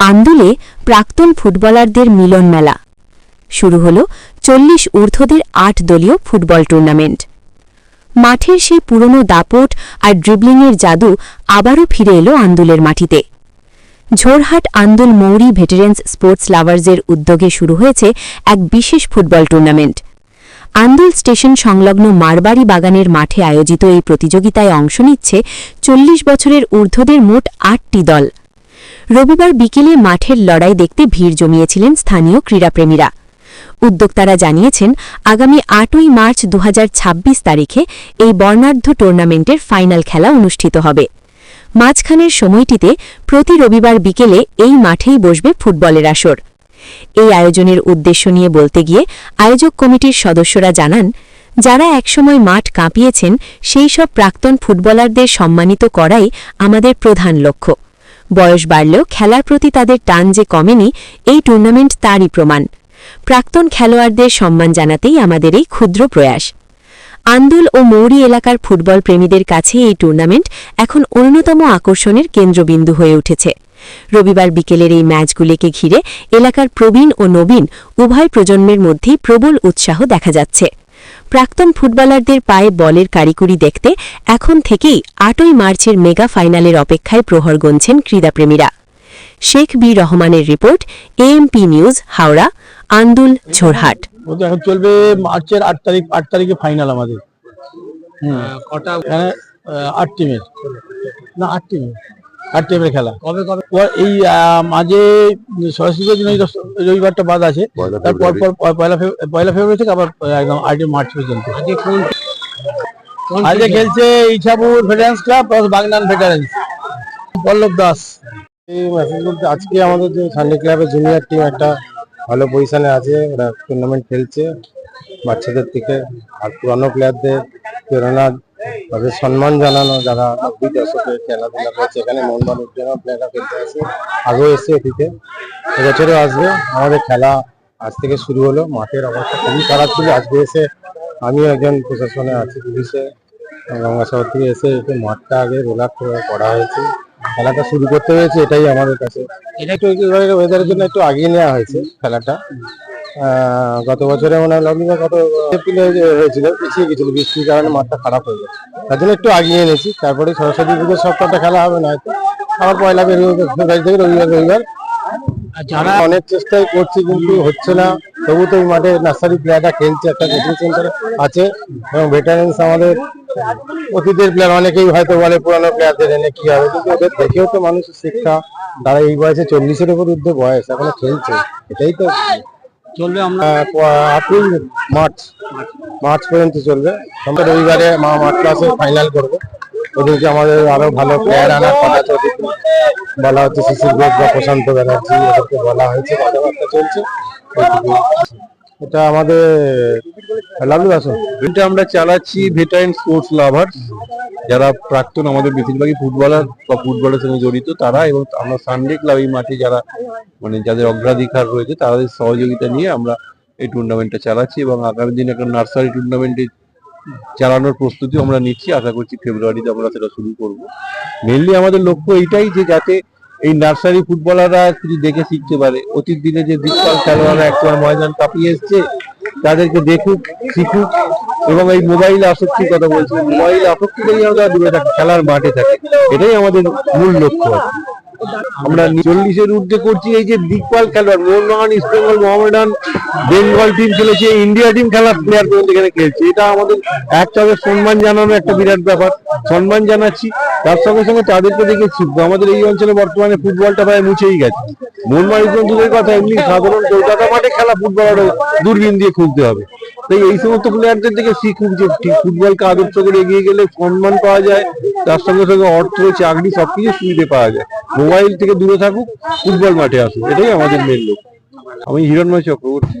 আন্দোলে প্রাক্তন ফুটবলারদের মিলন মেলা। শুরু হল চল্লিশ ঊর্ধ্বদের আট দলীয় ফুটবল টুর্নামেন্ট। মাঠের সেই পুরনো দাপট আর ড্রিবলিংয়ের জাদু আবারও ফিরে এলো আন্দুলের মাটিতে। ঝোরহাট আন্দুল মৌরি ভেটারেন্স স্পোর্টস লাভার্সের উদ্যোগে শুরু হয়েছে এক বিশেষ ফুটবল টুর্নামেন্ট। আন্দুল স্টেশন সংলগ্ন মারবাড়ি বাগানের মাঠে আয়োজিত এই প্রতিযোগিতায় অংশ নিচ্ছে চল্লিশ বছরের ঊর্ধ্বদের মোট আটটি দল। রবিবার বিকেলে মাঠের লড়াই দেখতে ভিড় জমিয়েছিলেন স্থানীয় ক্রীড়াপ্রেমীরা। উদ্যোক্তারা জানিয়েছেন, আগামী আটই মার্চ দু হাজার ছাব্বিশ তারিখে এই বর্ণাঢ্য টুর্নামেন্টের ফাইনাল খেলা অনুষ্ঠিত হবে। মাঝখানের সময়টিতে প্রতি রবিবার বিকেলে এই মাঠেই বসবে ফুটবলের আসর। এই আয়োজনের উদ্দেশ্য নিয়ে বলতে গিয়ে আয়োজক কমিটির সদস্যরা জানান, যারা একসময় মাঠ কাঁপিয়েছেন, সেই সব প্রাক্তন ফুটবলারদের সম্মানিত করাই আমাদের প্রধান লক্ষ্য। বয়স বাড়লেও খেলার প্রতি তাদের টান যে কমেনি, এই টুর্নামেন্ট তারই প্রমাণ। প্রাক্তন খেলোয়াড়দের সম্মান জানাতেই আমাদের এই ক্ষুদ্র প্রয়াস। আন্দুল ও মৌরি এলাকার ফুটবল প্রেমীদের কাছে এই টুর্নামেন্ট এখন অন্যতম আকর্ষণের কেন্দ্রবিন্দু হয়ে উঠেছে। রবিবার বিকেলের এই ম্যাচগুলিকে ঘিরে এলাকার প্রবীণ ও নবীন উভয় প্রজন্মের মধ্যেই প্রবল উৎসাহ দেখা যাচ্ছে। প্রাক্তন ফুটবলারদের পায়ে বলের কারিকুরি দেখতে এখন থেকেই আটই মার্চের মেগা ফাইনালের অপেক্ষায় প্রহর গুনছেন ক্রীড়াপ্রেমীরা। শেখ বি রহমানের report AMP news Howrah Andul Jhorhat. এখন চলবে মার্চের আট তারিখ আট তারিখে ফাইনাল আমাদের। কটা? আট টিমের না আট টিমের টিমের খেলা। কবে কবে? এই মাঝে সরস্বতী দিন ওই রবিবারটা বাদ আছে। তারপর পর পর- পয়লা ফেব- পয়লা ফেব্রুয়ারি থেকে আবার একদম আটই মার্চ পর্যন্ত। আজকে কোন কোন আজকে খেলছে Ichhapur veterans club plus Bagnan veterans Pallab Das. এই আজকে আমাদের যে সানডে ক্লাবের জুনিয়র টিম একটা ভালো পজিশনে আছে। ওরা টুর্নামেন্ট খেলছে। বাচ্চাদের থেকে আর পুরানো প্লেয়ারদের প্রেরণা তাদের সম্মান জানানো, যারা নব্বই দশকে খেলাধুলা করছে, এখানে মোহনবাগান উজ্জ্বল প্লেয়াররা খেলতে আসে। আগেও এসে অতীতে এবছরও আসবে। আমাদের খেলা আজ থেকে শুরু হলো। মাঠের অবস্থা খুবই খারাপ ছিল। আজকে এসে আমিও একজন প্রশাসনে আছি, পুলিশে। গঙ্গাসাগর থেকে এসে এসে মাঠটা আগে রোলার করা হয়েছে। খেলাটা শুরু করতে হয়েছে, এটাই আমাদের কাছে। এটা একটু ওয়েদারের জন্য একটু আগিয়ে নেওয়া হয়েছে, খেলাটা। গত বছরে মনে হয় লগ্নিকা গত এপ্রিলে হয়েছিল পিছিয়ে গেছিল বৃষ্টির কারণে মাঠটা খারাপ হয়ে গেছে। তার জন্য একটু আগিয়ে এনেছি তারপরে সরস্বতী পুজোর সপ্তাহটা খেলা হবে না হয়তো আবার পয়লা ফেব্রুয়ারি থেকে রবিবার রবিবার। যারা অনেক চেষ্টাই করছি কিন্তু হচ্ছে না। তবু তো এই মাঠে নার্সারি প্লেয়াররা খেলছে একটা কোচিং সেন্টার আছে এবং ভেটারেন্স আমাদের অতীতের প্লেয়ার অনেকেই হয়তো বলে পুরানো প্লেয়ারদের এনে কি হবে কিন্তু ওদের দেখেও তো মানুষের শিক্ষা। তারা এই বয়সে চল্লিশের উপর ঊর্ধ্বে বয়স এখনও খেলছে। এটাই তো চলবে আমরা? আটই মার্চ মার্চ পর্যন্ত চলবে। আমরা রবিবারে মা মার্চ ক্লাসে ফাইনাল করব। ওদেরকে আমাদের আরও ভালো প্লেয়ার আনার কথা চলছে বলা হচ্ছে শিশির ঘোষ বা প্রশান্ত ব্যানার্জি ওদেরকে বলা হয়েছে, কথাবার্তা চলছে। এটা আমাদের লাভলি বাসন এটা আমরা চালাচ্ছি ভেটারেন স্পোর্টস লাভার যারা প্রাক্তন আমাদের বেশিরভাগই ফুটবলার বা ফুটবলের সঙ্গে জড়িত, তারা এবং আমরা সানডে ক্লাব এই মাঠে যারা মানে যাদের অগ্রাধিকার রয়েছে, তাদের সহযোগিতা নিয়ে আমরা এই টুর্নামেন্টটা চালাচ্ছি এবং আগামী দিনে একটা নার্সারি টুর্নামেন্টে চালানোর প্রস্তুতি আমরা নিচ্ছি। আশা করছি ফেব্রুয়ারিতে আমরা সেটা শুরু করব। মেনলি আমাদের লক্ষ্য এইটাই যে যাতে এই নার্সারি ফুটবলাররা কিছু দেখে শিখতে পারে। অতীত দিনে যে দীপকাল খেলোয়াড়রা একবার ময়দান কাঁপিয়ে এসছে, তাদেরকে দেখুক, শিখুক এবং এই মোবাইল আসক্তির কথা বলছি। মোবাইল আসক্তি আমরা দূরে খেলার মাঠে থাকে। এটাই আমাদের মূল লক্ষ্য। আমরা চল্লিশের ঊর্ধ্বে করছি, এই যে দিকপাল খেলোয়াড়, মোহনবাগান, ইস্ট বেঙ্গল, মোহামেডান, বেঙ্গল টিম খেলেছে, ইন্ডিয়া টিম খেলার প্লেয়ার পর্যন্ত এখানে খেলছে। এটা আমাদের একটা হবে সম্মান জানানো একটা বিরাট ব্যাপার। সম্মান জানাচ্ছি। তার সঙ্গে সঙ্গে তাদেরকে দেখে আমাদের এই অঞ্চলে বর্তমানে ফুটবলটা প্রায় মুছেই গেছে। মোহনবাড়ি দূরের কথা, এমনি সাধারণ কলকাতা মাঠে খেলা ফুটবলারও দূরবীন দিয়ে খুঁজতে হবে। তাই এই সমস্ত প্লেয়ারদের থেকে শিখুক যে ফুটবলকে আদর্শ করে এগিয়ে গেলে সম্মান পাওয়া যায়। তার সঙ্গে সঙ্গে অর্থ চাকরি সবকিছু সুবিধে পাওয়া যায়। মোবাইল থেকে দূরে থাকুক ফুটবল মাঠে আসুক এটাই আমাদের মেন লক্ষ্য আমি হিরণময় চক্রবর্তী।